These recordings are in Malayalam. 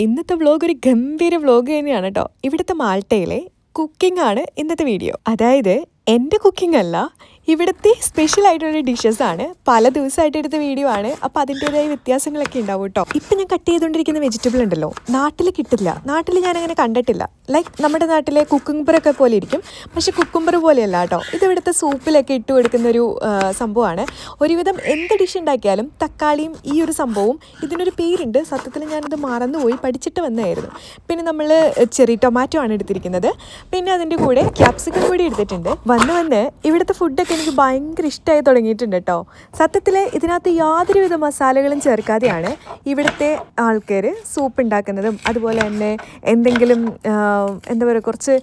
ഇന്നത്തെ വ്ളോഗ് ഒരു ഗംഭീര വ്ളോഗ് തന്നെയാണ് കേട്ടോ. ഇവിടുത്തെ മാൾട്ടയിലെ കുക്കിംഗ് ആണ് ഇന്നത്തെ വീഡിയോ അതായത് എന്റെ കുക്കിംഗ് അല്ല ഇവിടുത്തെ സ്പെഷ്യൽ ആയിട്ടുള്ള ഡിഷസ് ആണ്. പല ദിവസമായിട്ട് എടുത്ത വീഡിയോ ആണ്. അപ്പോൾ അതിന്റെതായ വ്യത്യാസങ്ങളൊക്കെ ഉണ്ടാവും കേട്ടോ. ഇപ്പം ഞാൻ കട്ട് ചെയ്തുകൊണ്ടിരിക്കുന്ന വെജിറ്റബിൾ ഉണ്ടല്ലോ നാട്ടിൽ കിട്ടില്ല. നാട്ടിൽ ഞാൻ അങ്ങനെ കണ്ടിട്ടില്ല. ലൈക്ക് നമ്മുടെ നാട്ടിലെ കുക്കുംബറൊക്കെ പോലെ ഇരിക്കും. പക്ഷെ കുക്കുംബർ പോലെയല്ല കേട്ടോ. ഇത് ഇവിടുത്തെ സൂപ്പിലൊക്കെ ഇട്ട് കൊടുക്കുന്ന ഒരു സംഭവമാണ്. ഒരുവിധം എന്ത് ഡിഷ് ഉണ്ടാക്കിയാലും തക്കാളിയും ഈ ഒരു സംഭവവും ഇതിനൊരു പേരുണ്ട്. സത്യത്തിൽ ഞാനിത് മറന്നുപോയി. പഠിച്ചിട്ട് വന്നായിരുന്നു പിന്നെ നമ്മൾ ചെറി ടൊമാറ്റോ ആണ് എടുത്തിരിക്കുന്നത്. പിന്നെ അതിന്റെ കൂടെ ക്യാപ്സിക്കം കൂടി എടുത്തിട്ടുണ്ട്. വന്ന് വന്ന് ഇവിടുത്തെ ഫുഡൊക്കെ എനിക്ക് ഭയങ്കര ഇഷ്ടമായി തുടങ്ങിയിട്ടുണ്ട് കേട്ടോ. സത്യത്തിൽ ഇതിനകത്ത് യാതൊരുവിധ മസാലകളും ചേർക്കാതെയാണ് ഇവിടുത്തെ ആൾക്കാർ സൂപ്പ് ഉണ്ടാക്കുന്നതും അതുപോലെ തന്നെ എന്തെങ്കിലും എന്താ പറയുക കുറച്ച്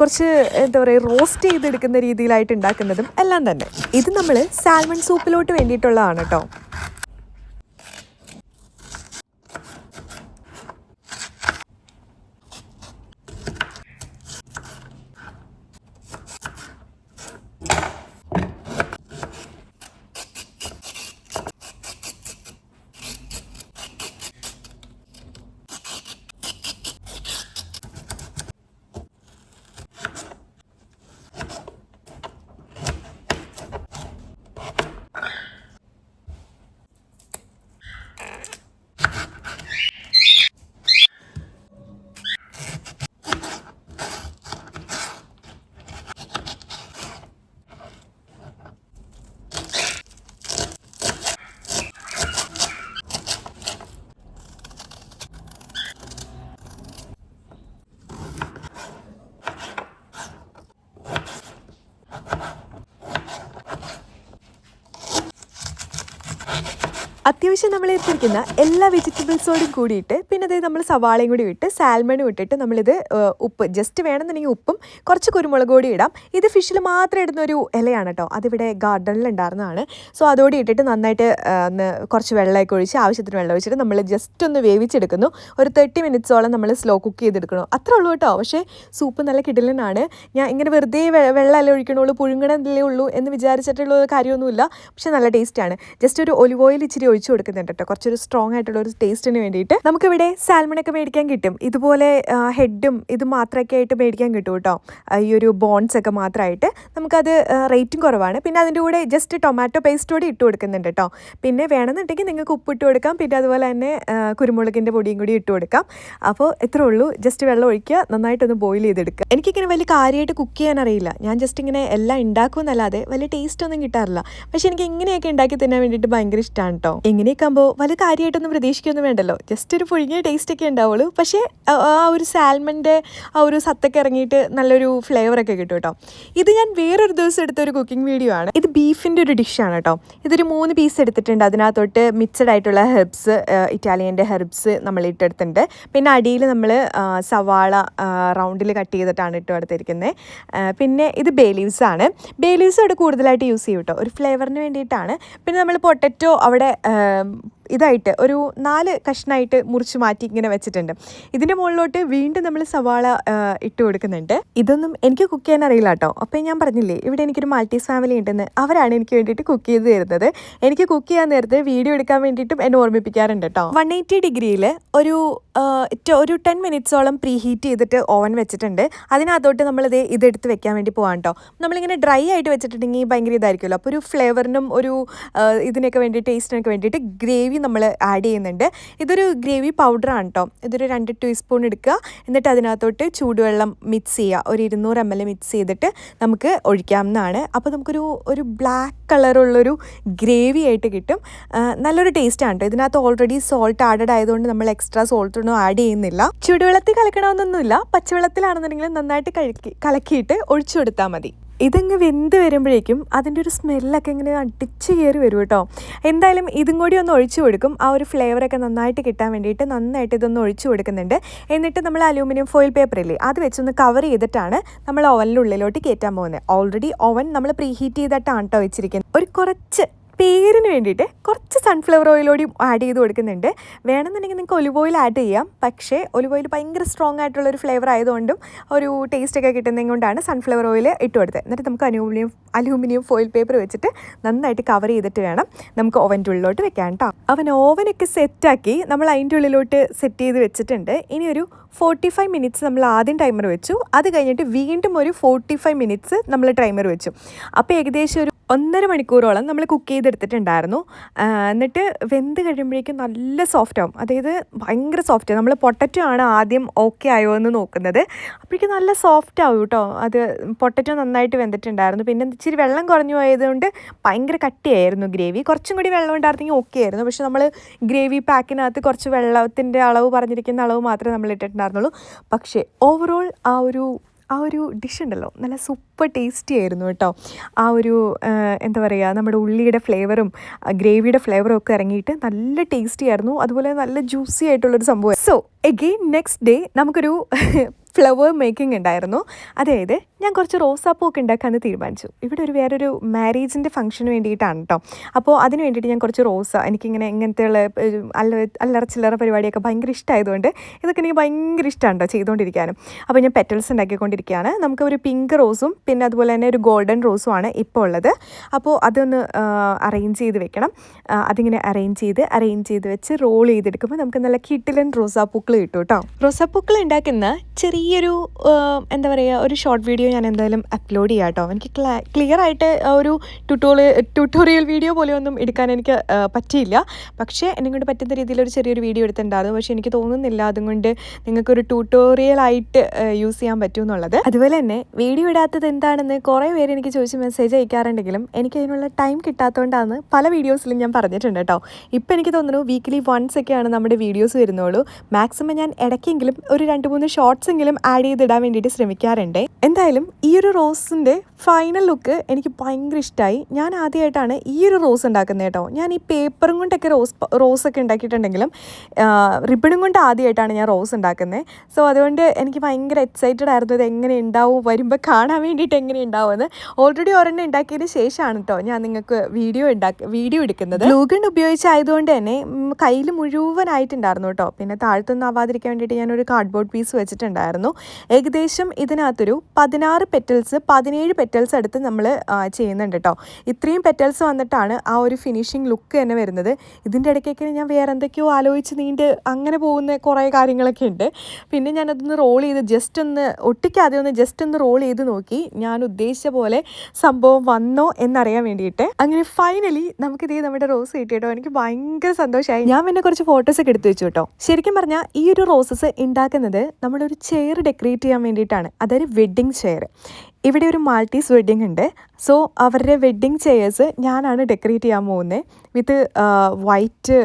കുറച്ച് എന്താ പറയുക റോസ്റ്റ് ചെയ്തെടുക്കുന്ന രീതിയിലായിട്ട് ഉണ്ടാക്കുന്നതും എല്ലാം തന്നെ. ഇത് നമ്മൾ സാൽമൺ സൂപ്പിലോട്ട് വേണ്ടിയിട്ടുള്ളതാണ് കേട്ടോ. അത്യാവശ്യം നമ്മൾ എടുത്തിരിക്കുന്ന എല്ലാ വെജിറ്റബിൾസോടും കൂടിയിട്ട് പിന്നെ അതായത് നമ്മൾ സവാളയും കൂടി ഇട്ട് സാൽമണും ഇട്ടിട്ട് നമ്മളിത് ഉപ്പ് ജസ്റ്റ് വേണമെന്നുണ്ടെങ്കിൽ ഉപ്പും കുറച്ച് കുരുമുളക് കൂടി ഇടാം. ഇത് ഫിഷിൽ മാത്രം ഇടുന്ന ഒരു ഇലയാണ് കേട്ടോ അതിവിടെ ഗാർഡനിൽ ഉണ്ടായിരുന്നതാണ്. സോ അതോടെ ഇട്ടിട്ട് നന്നായിട്ട് കുറച്ച് വെള്ളമൊക്കെ ഒഴിച്ച് ആവശ്യത്തിന് വെള്ളം ഒഴിച്ചിട്ട് നമ്മൾ ജസ്റ്റ് ഒന്ന് വേവിച്ചെടുക്കുന്നു. ഒരു തേർട്ടി മിനിറ്റ്സോളം നമ്മൾ സ്ലോ കുക്ക് ചെയ്തെടുക്കണം അത്രേ ഉള്ളൂ കേട്ടോ പക്ഷേ സൂപ്പ് നല്ല കിടലനാണ്. ഞാൻ ഇങ്ങനെ വെറുതെ വെള്ളം വെള്ളമല്ലേ ഒഴിക്കണുള്ളൂ പുഴുങ്ങണല്ലേ ഉള്ളൂ എന്ന് വിചാരിച്ചിട്ടുള്ള കാര്യമൊന്നുമില്ല. പക്ഷേ നല്ല ടേസ്റ്റാണ് ജസ്റ്റ് ഒരു ഒലിവ് ഓയിൽ ഇച്ചിരി ഒഴിച്ചു കൊടുക്കുന്നുണ്ട് കേട്ടോ. കുറച്ചൊരു സ്ട്രോങ് ആയിട്ടുള്ള ഒരു ടേസ്റ്റിന് വേണ്ടിയിട്ട് നമുക്കിവിടെ സാൽമണൊക്കെ മേടിക്കാൻ കിട്ടും. ഇതുപോലെ ഹെഡും ഇത് മാത്രമൊക്കെ ആയിട്ട് മേടിക്കാൻ കിട്ടും കേട്ടോ. ഈ ഒരു ബോൺസ് ഒക്കെ മാത്രമായിട്ട്. നമുക്കത് റേറ്റും കുറവാണ്. പിന്നെ അതിന്റെ കൂടെ ജസ്റ്റ് ടൊമാറ്റോ പേസ്റ്റ് കൂടി ഇട്ട് കൊടുക്കുന്നുണ്ട് കേട്ടോ. പിന്നെ വേണമെന്നുണ്ടെങ്കിൽ നിങ്ങൾക്ക് ഉപ്പ് ഇട്ട് കൊടുക്കാം. പിന്നെ അതുപോലെ തന്നെ കുരുമുളകിന്റെ പൊടിയും കൂടി ഇട്ട് കൊടുക്കാം. അപ്പോൾ ഇത്രേ ഉള്ളൂ. ജസ്റ്റ് വെള്ളം ഒഴിക്കുക. നന്നായിട്ടൊന്ന് ബോയിൽ ചെയ്തെടുക്കുക. എനിക്കിങ്ങനെ വലിയ കാര്യമായിട്ട് കുക്ക് ചെയ്യാൻ അറിയില്ല. ഞാൻ ജസ്റ്റ് ഇങ്ങനെ എല്ലാം ഉണ്ടാക്കുമെന്നല്ലാതെ വലിയ ടേസ്റ്റ് ഒന്നും കിട്ടാറില്ല. പക്ഷെ എനിക്ക് ഇങ്ങനെയൊക്കെ ഉണ്ടാക്കി തിന്നാൻ വേണ്ടിയിട്ട് ഭയങ്കര ഇഷ്ടമാണ് കേട്ടോ. ഇങ്ങനെയൊക്കെ ആകുമ്പോൾ വലിയ കാര്യമായിട്ടൊന്നും പ്രതീക്ഷിക്കൊന്നും വേണ്ടല്ലോ. ജസ്റ്റ് ഒരു പുഴുങ്ങിയ ടേസ്റ്റ് ഒക്കെ ഉണ്ടാവുള്ളൂ. പക്ഷേ ആ ഒരു സാൽമന്റെ ആ ഒരു സത്തൊക്കെ ഇറങ്ങിയിട്ട് നല്ലൊരു ഫ്ലേവർ ഒക്കെ കിട്ടും കേട്ടോ ഇത് ഞാൻ വേറൊരു ദിവസം എടുത്ത ഒരു കുക്കിംഗ് വീഡിയോ ആണ്. ഇത് ബീഫിന്റെ ഒരു ഡിഷാണ് കേട്ടോ ഇതൊരു മൂന്ന് പീസ് എടുത്തിട്ടുണ്ട്. അതിനകത്തോട്ട് മിക്സഡ് ആയിട്ടുള്ള ഹെർബ്സ് ഇറ്റാലിയന്റെ ഹെർബ്സ് നമ്മൾ ഇട്ടെടുത്തിട്ടുണ്ട്. പിന്നെ അടിയിൽ നമ്മൾ സവാള റൗണ്ടിൽ കട്ട് ചെയ്തിട്ടാണ് ഇട്ട് കൊടുത്തിരിക്കുന്നത് പിന്നെ ഇത് ബേലീവ്സ് ആണ്. ബേലീവ്സ് അവിടെ കൂടുതലായിട്ട് യൂസ് ചെയ്യും കേട്ടോ ഒരു ഫ്ലേവറിന് വേണ്ടിയിട്ടാണ്. പിന്നെ നമ്മൾ പൊട്ടറ്റോ അവിടെ ആം, ഇതായിട്ട് ഒരു നാല് കഷ്ണായിട്ട് മുറിച്ച് മാറ്റി ഇങ്ങനെ വെച്ചിട്ടുണ്ട്. ഇതിന്റെ മുകളിലോട്ട് വീണ്ടും നമ്മൾ സവാള ഇട്ട് കൊടുക്കുന്നുണ്ട്. ഇതൊന്നും എനിക്ക് കുക്ക് ചെയ്യാൻ അറിയില്ല കേട്ടോ. അപ്പോൾ ഞാൻ പറഞ്ഞില്ലേ ഇവിടെ എനിക്കൊരു മൾട്ടീസ് ഫാമിലി ഉണ്ടെന്ന്. അവരാണ് എനിക്ക് വേണ്ടിയിട്ട് കുക്ക് ചെയ്ത് തരുന്നത്. എനിക്ക് കുക്ക് ചെയ്യാൻ നേരത്തെ വീഡിയോ എടുക്കാൻ വേണ്ടിയിട്ടും എന്നെ ഓർമ്മിപ്പിക്കാറുണ്ട് കേട്ടോ. വൺ എയ്റ്റി ഡിഗ്രിയിൽ ഒരു ഒരു ടെൻ മിനിറ്റ്സോളം പ്രീ ഹീറ്റ് ചെയ്തിട്ട് ഓവൻ വെച്ചിട്ടുണ്ട്. അതിനകത്തോട്ട് നമ്മളിത് ഇതെടുത്ത് വെക്കാൻ വേണ്ടി പോകാം കേട്ടോ. നമ്മളിങ്ങനെ ഡ്രൈ ആയിട്ട് വെച്ചിട്ടുണ്ടെങ്കിൽ ഭയങ്കര ഇതായിരിക്കുമല്ലോ. അപ്പോൾ ഒരു ഫ്ലേവറിനും ഒരു ഇതിനൊക്കെ വേണ്ടി ടേസ്റ്റിനൊക്കെ വേണ്ടിയിട്ട് ഗ്രേവി നമ്മൾ ആഡ് ചെയ്യുന്നുണ്ട്. ഇതൊരു ഗ്രേവി പൗഡറാണ് കേട്ടോ ഇതൊരു രണ്ട് ടീസ്പൂൺ എടുക്കുക. എന്നിട്ട് അതിനകത്തോട്ട് ചൂടുവെള്ളം മിക്സ് ചെയ്യുക. ഒരു ഇരുന്നൂറ് എം എൽ മിക്സ് ചെയ്തിട്ട് നമുക്ക് ഒഴിക്കാവുന്നതാണ്. അപ്പോൾ നമുക്കൊരു ഒരു ബ്ലാക്ക് കളറുള്ളൊരു ഗ്രേവി ആയിട്ട് കിട്ടും. നല്ലൊരു ടേസ്റ്റാണ് കേട്ടോ ഇതിനകത്ത് ഓൾറെഡി സോൾട്ട് ആഡഡ് ആയതുകൊണ്ട് നമ്മൾ എക്സ്ട്രാ സോൾട്ട് ഒന്നും ആഡ് ചെയ്യുന്നില്ല. ചൂടുവെള്ളത്തിൽ കലക്കണമെന്നൊന്നുമില്ല. പച്ചവെള്ളത്തിലാണെന്നുണ്ടെങ്കിൽ നന്നായിട്ട് കലക്കി കലക്കിയിട്ട് ഒഴിച്ചു കൊടുത്താൽ മതി. ഇതങ്ങ് വെന്ത് വരുമ്പോഴേക്കും അതിന്റെ ഒരു സ്മെല്ലൊക്കെ ഇങ്ങനെ അടിച്ച് കയറി വരും കേട്ടോ. എന്തായാലും ഇതും കൂടി ഒന്ന് ഒഴിച്ചു കൊടുക്കും. ആ ഒരു ഫ്ലേവറൊക്കെ നന്നായിട്ട് കിട്ടാൻ വേണ്ടിയിട്ട് നന്നായിട്ട് ഇതൊന്ന് ഒഴിച്ചു കൊടുക്കുന്നുണ്ട്. എന്നിട്ട് നമ്മൾ അലൂമിനിയം ഫോയിൽ പേപ്പറില്ലേ അത് വെച്ചൊന്ന് കവർ ചെയ്തിട്ടാണ് നമ്മൾ ഓവനിലുള്ളിലോട്ട് കയറ്റാൻ പോകുന്നത്. ഓൾറെഡി ഓവൻ നമ്മൾ പ്രീഹീറ്റ് ചെയ്തിട്ടാണ് കേട്ടോ വെച്ചിരിക്കുന്നത്. ഒരു കുറച്ച് പേരിന് വേണ്ടിയിട്ട് കുറച്ച് സൺഫ്ലവർ ഓയിലോടെയും ആഡ് ചെയ്ത് കൊടുക്കുന്നുണ്ട്. വേണമെന്നുണ്ടെങ്കിൽ നിങ്ങൾക്ക് ഒലിവ് ഓയിൽ ആഡ് ചെയ്യാം. പക്ഷേ ഒലിവ് ഓയിൽ ഭയങ്കര സ്ട്രോങ് ആയിട്ടുള്ളൊരു ഫ്ലേവർ ആയതുകൊണ്ടും ഒരു ടേസ്റ്റ് ഒക്കെ കിട്ടുന്നത് കൊണ്ടാണ് സൺഫ്ലവർ ഓയിൽ ഇട്ട് കൊടുത്തത്. എന്നിട്ട് നമുക്ക് അലൂമിനിയം അലൂമിനിയം ഫോയിൽ പേപ്പർ വെച്ചിട്ട് നന്നായിട്ട് കവർ ചെയ്തിട്ട് വേണം നമുക്ക് ഓവന്റെ ഉള്ളിലോട്ട് വെക്കാൻ കേട്ടോ അവൻ ഓവനൊക്കെ സെറ്റാക്കി നമ്മൾ അതിന്റെ ഉള്ളിലോട്ട് സെറ്റ് ചെയ്ത് വെച്ചിട്ടുണ്ട്. ഇനി ഒരു ഫോർട്ടി ഫൈവ് മിനിറ്റ്സ് നമ്മൾ ആദ്യം ടൈമർ വെച്ചു. അത് കഴിഞ്ഞിട്ട് വീണ്ടും ഒരു ഫോർട്ടി ഫൈവ് മിനിറ്റ്സ് നമ്മൾ ടൈമർ വെച്ചു. അപ്പോൾ ഏകദേശം ഒരു ഒന്നര മണിക്കൂറോളം നമ്മൾ കുക്ക് ചെയ്തെടുത്തിട്ടുണ്ടായിരുന്നു. എന്നിട്ട് വെന്ത് കഴിയുമ്പോഴേക്കും നല്ല സോഫ്റ്റ് ആവും. അതായത് ഭയങ്കര സോഫ്റ്റ് നമ്മൾ പൊട്ടറ്റോ ആണ് ആദ്യം ഓക്കെ ആയോ എന്ന് നോക്കുന്നത്. അപ്പോഴേക്കും നല്ല സോഫ്റ്റ് ആവും കേട്ടോ. അത് പൊട്ടറ്റോ നന്നായിട്ട് വെന്തിട്ടുണ്ടായിരുന്നു. പിന്നെ ഇച്ചിരി വെള്ളം കുറഞ്ഞു പോയതുകൊണ്ട് ഭയങ്കര കട്ടിയായിരുന്നു ഗ്രേവി. കുറച്ചും കൂടി വെള്ളം ഉണ്ടായിരുന്നെങ്കിൽ ഓക്കെ ആയിരുന്നു. പക്ഷെ നമ്മൾ ഗ്രേവി പാക്കിനകത്ത് കുറച്ച് വെള്ളത്തിന്റെ അളവ് പറഞ്ഞിരിക്കുന്ന അളവ് മാത്രമേ നമ്മൾ ഇട്ടിട്ടുണ്ടായിരുന്നുള്ളൂ. പക്ഷേ ഓവറോൾ ആ ഒരു ആ ഒരു ഡിഷ് ഉണ്ടല്ലോ. നല്ല സൂപ്പർ ടേസ്റ്റി ആയിരുന്നു കേട്ടോ. ആ ഒരു എന്താ പറയുക നമ്മുടെ ഉള്ളിയുടെ ഫ്ലേവറും ഗ്രേവിയുടെ ഫ്ലേവറും ഒക്കെ ഇറങ്ങിയിട്ട് നല്ല ടേസ്റ്റി ആയിരുന്നു. അതുപോലെ നല്ല ജ്യൂസി ആയിട്ടുള്ളൊരു സംഭവം സോ എഗെയിൻ നെക്സ്റ്റ് ഡേ നമുക്കൊരു ഫ്ലവർ മേക്കിംഗ് ഉണ്ടായിരുന്നു. അതായത് ഞാൻ കുറച്ച് റോസാപ്പൂ ഒക്കെ ഉണ്ടാക്കാമെന്ന് തീരുമാനിച്ചു. ഇവിടെ ഒരു വേറൊരു മാരേജിന്റെ ഫംഗ്ഷന് വേണ്ടിയിട്ടാണ് കേട്ടോ അപ്പോൾ അതിന് വേണ്ടിയിട്ട് ഞാൻ കുറച്ച് റോസ എനിക്കിങ്ങനെ ഇങ്ങനത്തെയുള്ള ഉള്ള അല്ല അല്ലറ ചില്ലറ പരിപാടിയൊക്കെ ഭയങ്കര ഇഷ്ടമായതുകൊണ്ട് ഇതൊക്കെ എനിക്ക് ഭയങ്കര ഇഷ്ടമാണ് കേട്ടോ ചെയ്തുകൊണ്ടിരിക്കാനും അപ്പോൾ ഞാൻ പെറ്റൽസ് ഉണ്ടാക്കിക്കൊണ്ടിരിക്കുകയാണ് നമുക്ക് ഒരു പിങ്ക് റോസും പിന്നെ അതുപോലെ തന്നെ ഒരു ഗോൾഡൻ റോസും ആണ് ഇപ്പോൾ ഉള്ളത്. അപ്പോൾ അതൊന്ന് അറേഞ്ച് ചെയ്ത് വെക്കണം. അതിങ്ങനെ അറേഞ്ച് ചെയ്ത് അറേഞ്ച് ചെയ്ത് വെച്ച് റോൾ ചെയ്തെടുക്കുമ്പോൾ നമുക്ക് നല്ല കിട്ടിലൻ റോസാപ്പൂക്കൾ കിട്ടും കേട്ടോ റോസാപ്പൂക്കൾ ഉണ്ടാക്കുന്ന ചെറിയൊരു ഒരു എന്താ പറയുക ഒരു ഷോർട്ട് വീഡിയോ ഞാൻ എന്തായാലും അപ്ലോഡ് ചെയ്യാം കേട്ടോ എനിക്ക് ക്ലിയർ ആയിട്ട് ഒരു ട്യൂട്ടോറിയൽ ട്യൂട്ടോറിയൽ വീഡിയോ പോലെ ഒന്നും എടുക്കാൻ എനിക്ക് പറ്റിയില്ല. പക്ഷേ എന്നെ കൊണ്ട് പറ്റുന്ന രീതിയിൽ ഒരു ചെറിയൊരു വീഡിയോ എടുത്തിട്ടുണ്ടായിരുന്നു പക്ഷേ എനിക്ക് തോന്നുന്നില്ല അതുകൊണ്ട് നിങ്ങൾക്കൊരു ട്യൂട്ടോറിയൽ ആയിട്ട് യൂസ് ചെയ്യാൻ പറ്റും എന്നുള്ളത് അതുപോലെ തന്നെ വീഡിയോ ഇടാത്തത് എന്താണെന്ന് കുറേ പേര് എനിക്ക് ചോദിച്ച് മെസ്സേജ് അയക്കാറുണ്ടെങ്കിലും എനിക്ക് അതിനുള്ള ടൈം കിട്ടാത്തതുകൊണ്ടാണ് പല വീഡിയോസിലും ഞാൻ പറഞ്ഞിട്ടുണ്ട് കേട്ടോ ഇപ്പം എനിക്ക് തോന്നുന്നു വീക്കിലി വൺസ് ഒക്കെയാണ് നമ്മുടെ വീഡിയോസ് വരുന്നുള്ളൂ. മാക്സിമം ഞാൻ ഇടയ്ക്കെങ്കിലും ഒരു രണ്ട് മൂന്ന് ഷോർട്സ് എങ്കിലും ആഡ് ചെയ്തിടാൻ വേണ്ടിയിട്ട് ശ്രമിക്കാറുണ്ട്. എന്തായാലും ഈ ഒരു റോസിന്റെ ഫൈനൽ ലുക്ക് എനിക്ക് ഭയങ്കര ഇഷ്ടമായി ഞാൻ ആദ്യമായിട്ടാണ് ഈ ഒരു റോസ് ഉണ്ടാക്കുന്നത് കേട്ടോ. ഞാൻ ഈ പേപ്പറും കൊണ്ടൊക്കെ റോസ് റോസൊക്കെ ഉണ്ടാക്കിയിട്ടുണ്ടെങ്കിലും റിബണും കൊണ്ട് ആദ്യമായിട്ടാണ് ഞാൻ റോസ് ഉണ്ടാക്കുന്നത്. സോ അതുകൊണ്ട് എനിക്ക് ഭയങ്കര എക്സൈറ്റഡ് ആയിരുന്നു ഇത് എങ്ങനെ ഉണ്ടാവും വരുമ്പോൾ കാണാൻ വേണ്ടിയിട്ട് എങ്ങനെ ഉണ്ടാവുമെന്ന്. ഓൾറെഡി ഒരെണ്ണം ഉണ്ടാക്കിയതിന് ശേഷമാണ് കേട്ടോ ഞാൻ നിങ്ങൾക്ക് വീഡിയോ ഉണ്ടാക്കി വീഡിയോ എടുക്കുന്നത്. ഗ്ലൂഗൺ ഉപയോഗിച്ചായതുകൊണ്ട് തന്നെ കയ്യിൽ മുഴുവനായിട്ടുണ്ടായിരുന്നു കേട്ടോ പിന്നെ താഴ്ത്തൊന്നും ആവാതിരിക്കാൻ വേണ്ടിയിട്ട് ഞാനൊരു കാർഡ്ബോർഡ് പീസ് വെച്ചിട്ടുണ്ടായിരുന്നു. ഏകദേശം ഇതിനകത്തൊരു പതിനാറ് പെറ്റൽസ് പതിനേഴ് പെറ്റൽസ് എടുത്ത് നമ്മൾ ചെയ്യുന്നുണ്ട് കേട്ടോ ഇത്രയും പെറ്റൽസ് വന്നിട്ടാണ് ആ ഒരു ഫിനിഷിങ് ലുക്ക് തന്നെ വരുന്നത്. ഇതിന്റെ ഇടയ്ക്കൊക്കെ ഞാൻ വേറെ എന്തൊക്കെയോ ആലോചിച്ച് നീണ്ട് അങ്ങനെ പോകുന്ന കുറേ കാര്യങ്ങളൊക്കെ ഉണ്ട്. പിന്നെ ഞാനതൊന്ന് റോൾ ചെയ്ത് ജസ്റ്റ് ഒന്ന് ഒട്ടിക്കാതെ ഒന്ന് ജസ്റ്റ് ഒന്ന് റോൾ ചെയ്ത് നോക്കി ഞാൻ ഉദ്ദേശിച്ച പോലെ സംഭവം വന്നോ എന്നറിയാൻ വേണ്ടിയിട്ട്. അങ്ങനെ ഫൈനലി നമുക്കിതേ നമ്മുടെ റോസ് കിട്ടി എനിക്ക് ഭയങ്കര സന്തോഷമായി ഞാൻ പിന്നെ കുറച്ച് ഫോട്ടോസ് ഒക്കെ എടുത്തു വെച്ചു കേട്ടോ ശരിക്കും പറഞ്ഞാൽ ഈ ഒരു റോസസ് ഉണ്ടാക്കുന്നത് നമ്മളൊരു ചെയർ ഡെക്കറേറ്റ് ചെയ്യാൻ വേണ്ടിയിട്ടാണ്. അതൊരു വെഡ്ഡിങ് ചെയർ ഇവിടെ ഒരു മാൾട്ടീസ് വെഡ്ഡിംഗ് ഉണ്ട്. സോ അവരുടെ വെഡ്ഡിങ് ചെയേഴ്സ് ഞാനാണ് ഡെക്കറേറ്റ് ചെയ്യാൻ പോകുന്നത് വിത്ത് വൈറ്റ്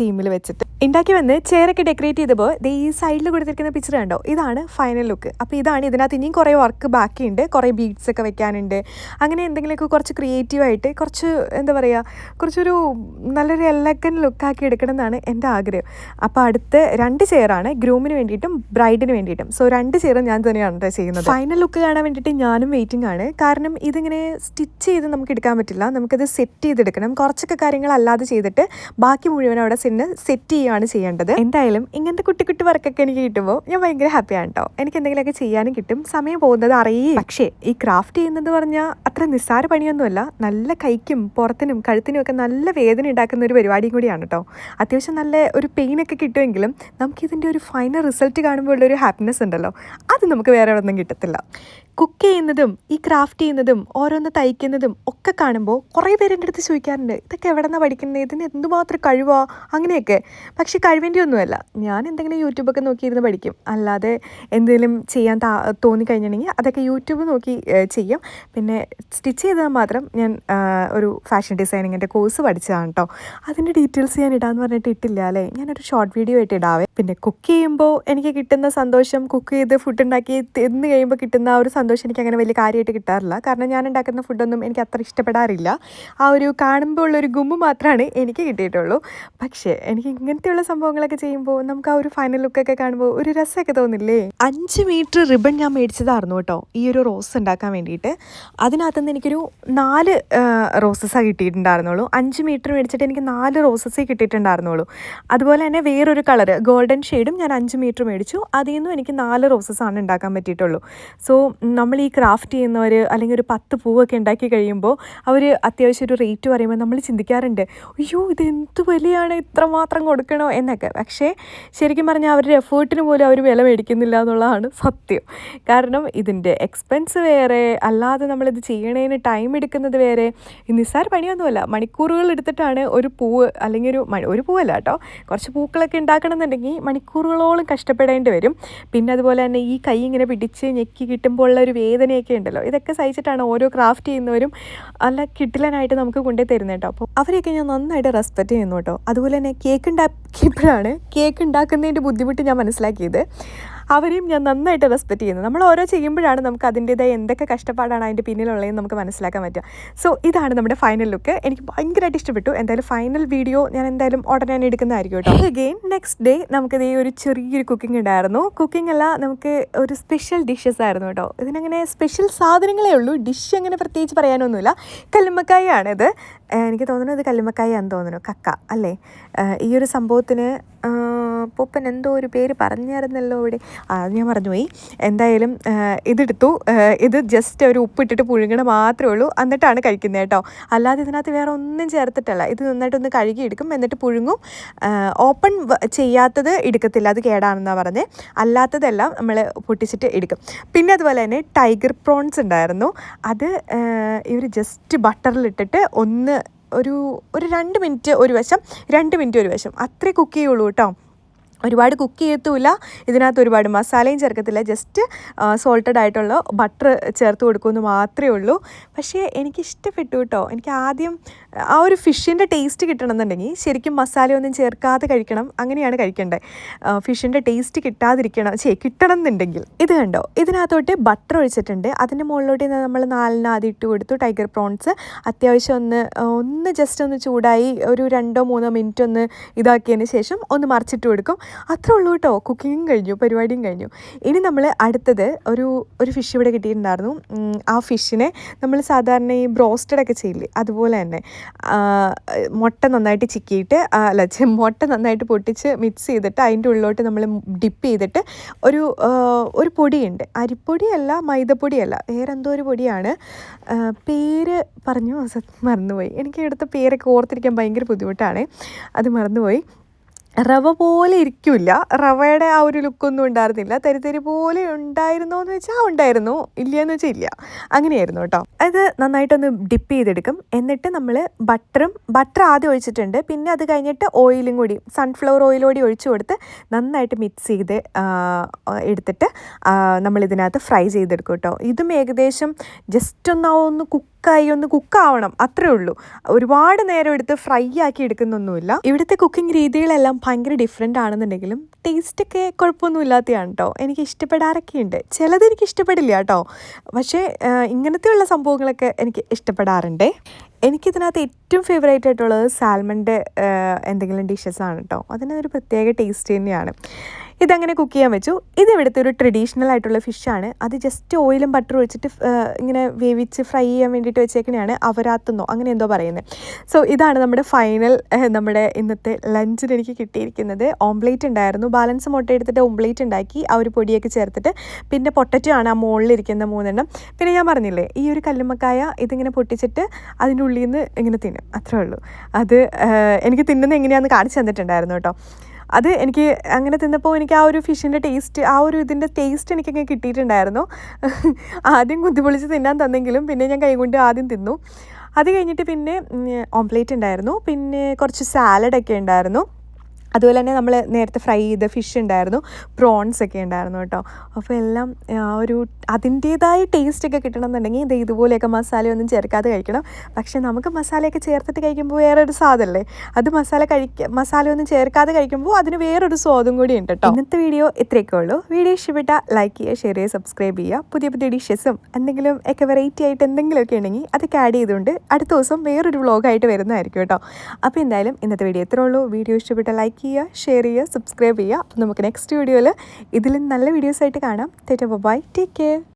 തീമിൽ വെച്ചിട്ട്. ഉണ്ടാക്കി വന്ന് ചെയറൊക്കെ ഡെക്കറേറ്റ് ചെയ്തപ്പോൾ ദേ ഈ സൈഡിൽ കൊടുത്തിരിക്കുന്ന പിക്ചർ കണ്ടോ? ഇതാണ് ഫൈനൽ ലുക്ക് അപ്പോൾ ഇതാണ് ഇതിനകത്ത് ഇനിയും കുറേ വർക്ക് ബാക്കിയുണ്ട്. കുറേ ബീഡ്സ് ഒക്കെ വെക്കാനുണ്ട്. അങ്ങനെ എന്തെങ്കിലുമൊക്കെ കുറച്ച് ക്രിയേറ്റീവായിട്ട് കുറച്ച് എന്താ പറയുക കുറച്ചൊരു നല്ലൊരു എലഗൻ ലുക്കാക്കി എടുക്കണം എന്നാണ് എന്റെ ആഗ്രഹം. അപ്പോൾ അടുത്ത രണ്ട് ചെയറാണ് ഗ്രൂമിന് വേണ്ടിയിട്ടും ബ്രൈഡിന് വേണ്ടിയിട്ടും. സോ രണ്ട് ചെയറും ഞാൻ തന്നെയാണ് ചെയ്യുന്നത്. ഫൈനൽ ലുക്ക് കാണാൻ വേണ്ടിയിട്ട് ഞാനും വെയിറ്റിംഗ് ആണ്. കാരണം ഇതിങ്ങനെ സ്റ്റിച്ച് ചെയ്ത് നമുക്ക് എടുക്കാൻ പറ്റില്ല. നമുക്കത് സെറ്റ് ചെയ്തെടുക്കണം. കുറച്ചൊക്കെ കാര്യങ്ങൾ അല്ലാതെ ചെയ്തിട്ട് ബാക്കി മുഴുവൻ അവിടെ സെറ്റ് സെറ്റ് ചെയ്യുകയാണ് ചെയ്യേണ്ടത്. എന്തായാലും ഇങ്ങനത്തെ കുട്ടി കുട്ടി വർക്കൊക്കെ എനിക്ക് കിട്ടുമ്പോൾ ഞാൻ ഭയങ്കര ഹാപ്പിയാണ് കേട്ടോ എനിക്ക് എന്തെങ്കിലുമൊക്കെ ചെയ്യാനും കിട്ടും സമയം പോകുന്നത് അറിയേ. പക്ഷേ ഈ ക്രാഫ്റ്റ് ചെയ്യുന്നത് പറഞ്ഞാൽ അത്ര നിസ്സാര പണിയൊന്നുമല്ല. നല്ല കൈക്കും പുറത്തിനും കഴുത്തിനും ഒക്കെ നല്ല വേദന ഉണ്ടാക്കുന്ന ഒരു പരിപാടിയും കൂടിയാണ് കേട്ടോ അത്യാവശ്യം നല്ല ഒരു പെയിനൊക്കെ കിട്ടുമെങ്കിലും നമുക്കിതിന്റെ ഒരു ഫൈനൽ റിസൾട്ട് കാണുമ്പോൾ ഉള്ളൊരു ഹാപ്പിനെസ് ഉണ്ടല്ലോ. അത് നമുക്ക് വേറെ എവിടെ ഒന്നും കിട്ടത്തില്ല. കുക്ക് ചെയ്യുന്നതും ഈ ക്രാഫ്റ്റ് ചെയ്യുന്നതും ഓരോന്ന് തയ്ക്കുന്നതും ഒക്കെ കാണുമ്പോൾ കുറേ പേര് എന്റെ അടുത്ത് ചോദിക്കാറുണ്ട് ഇതൊക്കെ എവിടെ നിന്നാണ് പഠിക്കുന്നത്? ഇതിന് എന്തുമാത്രം കഴിവാ? അങ്ങനെയൊക്കെ. പക്ഷേ കഴിവേണ്ടി ഒന്നുമല്ല. ഞാൻ എന്തെങ്കിലും യൂട്യൂബൊക്കെ നോക്കിയിരുന്ന് പഠിക്കും. അല്ലാതെ എന്തെങ്കിലും ചെയ്യാൻ താ തോന്നിക്കഴിഞ്ഞിട്ടുണ്ടെങ്കിൽ അതൊക്കെ യൂട്യൂബ് നോക്കി ചെയ്യും. പിന്നെ സ്റ്റിച്ച് ചെയ്താൽ മാത്രം ഞാൻ ഒരു ഫാഷൻ ഡിസൈനിങ്ങിന്റെ കോഴ്സ് പഠിച്ചതാണ് കേട്ടോ അതിന്റെ ഡീറ്റെയിൽസ് ഞാൻ ഇടാമെന്ന് പറഞ്ഞിട്ട് ഇട്ടില്ല അല്ലേ? ഞാനൊരു ഷോർട്ട് വീഡിയോ ആയിട്ട് ഇടാവേ. പിന്നെ കുക്ക് ചെയ്യുമ്പോൾ എനിക്ക് കിട്ടുന്ന സന്തോഷം കുക്ക് ചെയ്ത് ഫുഡ് ഉണ്ടാക്കി തിന്ന് കഴിയുമ്പോൾ കിട്ടുന്ന ആ ഒരു സന്തോഷം എനിക്ക് അങ്ങനെ വലിയ കാര്യമായിട്ട് കിട്ടാറില്ല. കാരണം ഞാൻ ഉണ്ടാക്കുന്ന ഫുഡൊന്നും എനിക്ക് അത്ര ഇഷ്ടപ്പെടാറില്ല. ആ ഒരു കാണുമ്പോൾ ഉള്ളൊരു ഗുമ്മ് മാത്രമാണ് എനിക്ക് കിട്ടിയിട്ടുള്ളൂ. പക്ഷേ എനിക്ക് ഇങ്ങനത്തെയുള്ള സംഭവങ്ങളൊക്കെ ചെയ്യുമ്പോൾ നമുക്ക് ആ ഒരു ഫൈനൽ ലുക്കൊക്കെ കാണുമ്പോൾ ഒരു രസമൊക്കെ തോന്നില്ലേ? അഞ്ച് മീറ്റർ റിബൺ ഞാൻ മേടിച്ചതായിരുന്നു കേട്ടോ. ഈ ഒരു റോസ് ഉണ്ടാക്കാൻ വേണ്ടിയിട്ട്. അതിനകത്തുനിന്ന് എനിക്കൊരു നാല് റോസസ്സാണ് കിട്ടിയിട്ടുണ്ടായിരുന്നുള്ളൂ. അഞ്ച് മീറ്റർ മേടിച്ചിട്ട് എനിക്ക് നാല് റോസസ്സേ കിട്ടിയിട്ടുണ്ടായിരുന്നുള്ളൂ. അതുപോലെ തന്നെ വേറൊരു കളർ ഗോൾഡൻ ഷെയ്ഡും ഞാൻ അഞ്ച് മീറ്റർ മേടിച്ചു. അതിൽ നിന്നും എനിക്ക് നാല് റോസസ്സാണ് ഉണ്ടാക്കാൻ പറ്റിയിട്ടുള്ളൂ. സോ നമ്മൾ ഈ ക്രാഫ്റ്റ് ചെയ്യുന്നവർ അല്ലെങ്കിൽ ഒരു പത്ത് പൂവൊക്കെ ഉണ്ടാക്കി കഴിയുമ്പോൾ അവർ അത്യാവശ്യം ഒരു റേറ്റ് പറയുമ്പോൾ നമ്മൾ ചിന്തിക്കാറുണ്ട് അയ്യോ ഇത് എന്ത് വിലയാണ്? ഇത്ര മാത്രം കൊടുക്കണോ? എന്നൊക്കെ. പക്ഷേ ശരിക്കും പറഞ്ഞാൽ അവരുടെ എഫേർട്ടിന് പോലും അവർ വില മേടിക്കുന്നില്ല എന്നുള്ളതാണ് സത്യം. കാരണം ഇതിന്റെ എക്സ്പെൻസ് വേറെ അല്ലാതെ നമ്മളിത് ചെയ്യണതിന് ടൈം എടുക്കുന്നത് വേറെ. നിസ്സാര പണിയൊന്നുമല്ല. മണിക്കൂറുകൾ എടുത്തിട്ടാണ് ഒരു പൂവ് അല്ലെങ്കിൽ ഒരു ഒരു പൂവല്ല കേട്ടോ. കുറച്ച് പൂക്കളൊക്കെ ഉണ്ടാക്കണമെന്നുണ്ടെങ്കിൽ മണിക്കൂറുകളോളം കഷ്ടപ്പെടേണ്ടി വരും. പിന്നെ അതുപോലെ തന്നെ ഈ കൈ ഇങ്ങനെ പിടിച്ച് ഞെക്കി കിട്ടുമ്പോൾ ഉള്ള ഒരു വേദനയൊക്കെ ഉണ്ടല്ലോ. ഇതൊക്കെ സഹിച്ചിട്ടാണ് ഓരോ ക്രാഫ്റ്റ് ചെയ്യുന്നവരും നല്ല കിട്ടിലനായിട്ട് നമുക്ക് കൊണ്ടുപോയി തരുന്നത് കേട്ടോ. അപ്പോൾ അവരെയൊക്കെ ഞാൻ നന്നായിട്ട് റെസ്പെക്റ്റ് ചെയ്യുന്നു കേട്ടോ. അതുപോലെ തന്നെ കേക്ക് ഉണ്ടാക്കിയപ്പോഴാണ് കേക്ക് ഉണ്ടാക്കുന്നതിന്റെ ബുദ്ധിമുട്ട് ഞാൻ മനസ്സിലാക്കിയത്. അവരെയും ഞാൻ നന്നായിട്ട് റെസ്പെക്റ്റ് ചെയ്യുന്നു. നമ്മൾ ഓരോ ചെയ്യുമ്പോഴാണ് നമുക്ക് അതിന്റേതായ എന്തൊക്കെ കഷ്ടപ്പാടാണ് അതിന്റെ പിന്നിലുള്ളതെന്ന് നമുക്ക് മനസ്സിലാക്കാൻ പറ്റുക. സോ ഇതാണ് നമ്മുടെ ഫൈനൽ ലുക്ക് എനിക്ക് ഭയങ്കരമായിട്ട് ഇഷ്ടപ്പെട്ടു. എന്തായാലും ഫൈനൽ വീഡിയോ ഞാൻ എന്തായാലും ഉടനെ തന്നെ എടുക്കുന്നതായിരിക്കും കേട്ടോ. അഗെയിൻ നെക്സ്റ്റ് ഡേ നമുക്ക് ഈ ഒരു ചെറിയൊരു കുക്കിംഗ് ഉണ്ടായിരുന്നു. കുക്കിംഗ് അല്ല നമുക്ക് ഒരു സ്പെഷ്യൽ ഡിഷസ് ആയിരുന്നു കേട്ടോ. ഇതിനങ്ങനെ സ്പെഷ്യൽ സാധനങ്ങളേ ഉള്ളൂ. ഡിഷ് അങ്ങനെ പ്രത്യേകിച്ച് പറയാനൊന്നുമില്ല. കല്ലുമ്മക്കായാണ് ഇത് എനിക്ക് തോന്നുന്നു ഇത് കല്ലുമ്മക്കായാന്ന് തോന്നുന്നു. കക്ക അല്ലേ? ഈ ഒരു സംഭവത്തിന് പൂപ്പൻ എന്തോ ഒരു പേര് പറഞ്ഞായിരുന്നല്ലോ ഇവിടെ. ആ ഞാൻ മറന്നുപോയി. എന്തായാലും ഇതെടുത്തു. ഇത് ജസ്റ്റ് ഒരു ഉപ്പിട്ടിട്ട് പുഴുങ്ങണ മാത്രമേ ഉള്ളൂ. എന്നിട്ടാണ് കഴിക്കുന്നത് കേട്ടോ. അല്ലാതെ ഇതിനകത്ത് വേറെ ഒന്നും ചേർത്തിട്ടല്ല. ഇത് നന്നായിട്ടൊന്ന് കഴുകിയെടുക്കും. എന്നിട്ട് പുഴുങ്ങും. ഓപ്പൺ ചെയ്യാത്തത് എടുക്കത്തില്ല. അത് കേടാണെന്നാണ് പറഞ്ഞത് അല്ലാത്തതെല്ലാം നമ്മൾ പൊട്ടിച്ചിട്ട് എടുക്കും. പിന്നെ അതുപോലെ തന്നെ ടൈഗർ പ്രോൺസ് ഉണ്ടായിരുന്നു. അത് ഇവർ ജസ്റ്റ് ബട്ടറിലിട്ടിട്ട് ഒന്ന് ഒരു ഒരു രണ്ട് മിനിറ്റ് ഒരു വശം രണ്ട് മിനിറ്റ് ഒരു വശം. അത്രേ കുക്ക് ചെയ്യുള്ളൂ കേട്ടോ. ഒരുപാട് കുക്ക് ചെയ്യത്തുമില്ല. ഇതിനകത്ത് ഒരുപാട് മസാലയും ചേർക്കത്തില്ല. ജസ്റ്റ് സോൾട്ടഡ് ആയിട്ടുള്ള ബട്ടർ ചേർത്ത് കൊടുക്കുമെന്ന് മാത്രമേ ഉള്ളൂ. പക്ഷേ എനിക്ക് ഇഷ്ടപ്പെട്ടു കേട്ടോ എനിക്ക് ആദ്യം ആ ഒരു ഫിഷിന്റെ ടേസ്റ്റ് കിട്ടണമെന്നുണ്ടെങ്കിൽ ശരിക്കും മസാലയൊന്നും ചേർക്കാതെ കഴിക്കണം. അങ്ങനെയാണ് കഴിക്കേണ്ടത്. ഫിഷിന്റെ ടേസ്റ്റ് കിട്ടാതിരിക്കണം. ചേ കിട്ടണം എന്നുണ്ടെങ്കിൽ ഇത് കണ്ടോ? ഇതിനകത്തോട്ട് ബട്ടർ ഒഴിച്ചിട്ടുണ്ട്. അതിന്റെ മുകളിലോട്ട് നമ്മൾ നാലിന് ആദ്യം ഇട്ട് കൊടുത്തു. ടൈഗർ പ്രോൺസ് അത്യാവശ്യം ഒന്ന് ഒന്ന് ജസ്റ്റ് ഒന്ന് ചൂടായി ഒരു രണ്ടോ മൂന്നോ മിനിറ്റ് ഒന്ന് ഇതാക്കിയതിന് ശേഷം ഒന്ന് മറിച്ചിട്ട് കൊടുക്കും. അത്രേ ഉള്ളൂ കേട്ടോ. കുക്കിങ്ങും കഴിഞ്ഞു പരിപാടിയും കഴിഞ്ഞു. ഇനി നമ്മൾ അടുത്തത് ഒരു ഒരു ഫിഷ് ഇവിടെ കിട്ടിയിട്ടുണ്ടായിരുന്നു. ആ ഫിഷിനെ നമ്മൾ സാധാരണ ഈ ബ്രോസ്റ്റഡ് ഒക്കെ ചെയ്യില്ലേ അതുപോലെ തന്നെ മുട്ട നന്നായിട്ട് ചിക്കിയിട്ട് അല്ല മുട്ട നന്നായിട്ട് പൊട്ടിച്ച് മിക്സ് ചെയ്തിട്ട് അതിന്റെ ഉള്ളിലോട്ട് നമ്മൾ ഡിപ്പ് ചെയ്തിട്ട് ഒരു ഒരു പൊടിയുണ്ട്. അരിപ്പൊടിയല്ല മൈദപ്പൊടിയല്ല വേറെ എന്തോ ഒരു പൊടിയാണ്. പേര് പറഞ്ഞു മറന്നുപോയി. എനിക്ക് ഇവിടുത്തെ പേരൊക്കെ ഓർത്തിരിക്കാൻ ഭയങ്കര ബുദ്ധിമുട്ടാണ്. അത് മറന്നുപോയി. റവ പോലെ ഇരിക്കില്ല. റവയുടെ ആ ഒരു ലുക്കൊന്നും ഉണ്ടായിരുന്നില്ല. തരിതരി പോലെ ഉണ്ടായിരുന്നോ എന്ന് വെച്ചാൽ ഉണ്ടായിരുന്നു. ഇല്ലയെന്ന് വെച്ചാൽ ഇല്ല. അങ്ങനെയായിരുന്നു കേട്ടോ. അത് നന്നായിട്ടൊന്ന് ഡിപ്പ് ചെയ്തെടുക്കും. എന്നിട്ട് നമ്മൾ ബട്ടറും ബട്ടർ ആദ്യം ഒഴിച്ചിട്ടുണ്ട്. പിന്നെ അത് കഴിഞ്ഞിട്ട് ഓയിലും കൂടി സൺഫ്ലവർ ഓയിൽ ഒഴിച്ചു കൊടുത്ത് നന്നായിട്ട് മിക്സ് ചെയ്ത് എടുത്തിട്ട് നമ്മളിതിനകത്ത് ഫ്രൈ ചെയ്തെടുക്കും കേട്ടോ. ഇതും ഏകദേശം ജസ്റ്റ് ഒന്ന് കുക്ക് കുക്കായി ഒന്ന് കുക്കാവണം അത്രേ ഉള്ളൂ. ഒരുപാട് നേരം എടുത്ത് ഫ്രൈ ആക്കി എടുക്കുന്നൊന്നുമില്ല. ഇവിടുത്തെ കുക്കിംഗ് രീതികളെല്ലാം ഭയങ്കര ഡിഫറെന്റ് ആണെന്നുണ്ടെങ്കിലും ടേസ്റ്റൊക്കെ കുഴപ്പമൊന്നും ഇല്ലാത്തതാണ് കേട്ടോ എനിക്ക് ഇഷ്ടപ്പെടാറൊക്കെ ഉണ്ട് ചിലത് എനിക്ക് ഇഷ്ടപ്പെടില്ല കേട്ടോ. പക്ഷേ ഇങ്ങനത്തെയുള്ള സംഭവങ്ങളൊക്കെ എനിക്ക് ഇഷ്ടപ്പെടാറുണ്ട്. എനിക്കിതിനകത്ത് ഏറ്റവും ഫേവറേറ്റ് ആയിട്ടുള്ളത് സാൽമണിന്റെ എന്തെങ്കിലും ഡിഷസ് ആണ് കേട്ടോ അതിനൊരു പ്രത്യേക ടേസ്റ്റ് തന്നെയാണ്. ഇതങ്ങനെ കുക്ക് ചെയ്യാൻ വെച്ചു. ഇത് ഇവിടുത്തെ ഒരു ട്രഡീഷണൽ ആയിട്ടുള്ള ഫിഷാണ് അത് ജസ്റ്റ് ഓയിലും ബട്ടറും ഒഴിച്ചിട്ട് ഇങ്ങനെ വേവിച്ച് ഫ്രൈ ചെയ്യാൻ വേണ്ടിയിട്ട് വെച്ചേക്കണെയാണ്. അവരാത്തുന്നോ. അങ്ങനെ എന്തോ പറയുന്നത് സോ ഇതാണ് നമ്മുടെ ഫൈനൽ നമ്മുടെ ഇന്നത്തെ ലഞ്ചിന് എനിക്ക് കിട്ടിയിരിക്കുന്നത്. ഓംപ്ലേറ്റ് ഉണ്ടായിരുന്നു. ബാലൻസ് മുട്ട എടുത്തിട്ട് ഓംപ്ലേറ്റ് ഉണ്ടാക്കി ആ ഒരു പൊടിയൊക്കെ ചേർത്തിട്ട്. പിന്നെ പൊട്ടറ്റോ ആണ് ആ മുകളിലിരിക്കുന്ന മൂന്നെണ്ണം. പിന്നെ ഞാൻ പറഞ്ഞില്ലേ ഈ ഒരു കല്ലുമ്മക്കായ ഇതിങ്ങനെ പൊട്ടിച്ചിട്ട് അതിന്റെ നിന്ന് ഇങ്ങനെ തിന്നും? അത്രേ ഉള്ളൂ. അത് എനിക്ക് തിന്നുന്ന എങ്ങനെയാണെന്ന് കാണിച്ചു തന്നിട്ടുണ്ടായിരുന്നു കേട്ടോ. അത് എനിക്ക് അങ്ങനെ തിന്നപ്പോൾ എനിക്ക് ആ ഒരു ഫിഷിന്റെ ടേസ്റ്റ് ആ ഒരു ഇതിന്റെ ടേസ്റ്റ് എനിക്കങ്ങ് കിട്ടിയിട്ടുണ്ടായിരുന്നു. ആദ്യം കുത്തിപ്പൊളിച്ച് തിന്നാൻ തന്നെങ്കിലും പിന്നെ ഞാൻ കൈ കൊണ്ട് ആദ്യം തിന്നു. അത് കഴിഞ്ഞിട്ട് പിന്നെ ഓംപ്ലേറ്റ് ഉണ്ടായിരുന്നു. പിന്നെ കുറച്ച് സാലഡൊക്കെ ഉണ്ടായിരുന്നു. അതുപോലെ തന്നെ നമ്മൾ നേരത്തെ ഫ്രൈ ചെയ്ത ഫിഷ് ഉണ്ടായിരുന്നു പ്രോൺസ് ഒക്കെ ഉണ്ടായിരുന്നു കേട്ടോ. അപ്പോൾ എല്ലാം ആ, ഒരു അതിന്റേതായ ടേസ്റ്റ് ഒക്കെ കിട്ടണമെന്നുണ്ടെങ്കിൽ ഇത് ഇതുപോലെയൊക്കെ മസാലയൊന്നും ചേർക്കാതെ കഴിക്കണം. പക്ഷേ നമുക്ക് മസാലയൊക്കെ ചേർത്തിട്ട് കഴിക്കുമ്പോൾ വേറൊരു സ്വാദല്ലേ അത് മസാല കഴിക്ക മസാലയൊന്നും ചേർക്കാതെ കഴിക്കുമ്പോൾ അതിന് വേറൊരു സ്വാദും കൂടി ഉണ്ട് കേട്ടോ. ഇന്നത്തെ വീഡിയോ ഇത്രയൊക്കെ ഉള്ളൂ. വീഡിയോ ഇഷ്ടപ്പെട്ട ലൈക്ക് ചെയ്യുക ഷെയർ ചെയ്യുക സബ്സ്ക്രൈബ് ചെയ്യുക. പുതിയ പുതിയ ഡിഷസും എന്തെങ്കിലും ഒക്കെ വെറൈറ്റി ആയിട്ട് എന്തെങ്കിലുമൊക്കെ ഉണ്ടെങ്കിൽ അതൊക്കെ ആഡ് ചെയ്തുകൊണ്ട് അടുത്ത ദിവസം വേറൊരു വ്ളോഗായിട്ട് വരുന്നതായിരിക്കും കേട്ടോ. അപ്പോൾ എന്തായാലും ഇന്നത്തെ വീഡിയോ ഇത്രേ ഉള്ളൂ. വീഡിയോ ഇഷ്ടപ്പെട്ട ലൈക്ക് ചെയ്യുക ഷെയർ ചെയ്യുക സബ്സ്ക്രൈബ് ചെയ്യുക. അപ്പോൾ നമുക്ക് നെക്സ്റ്റ് വീഡിയോയിൽ ഇതിലും നല്ല വീഡിയോസായിട്ട് കാണാം. തേറ്റ ബൈ ടേക്ക് കെയർ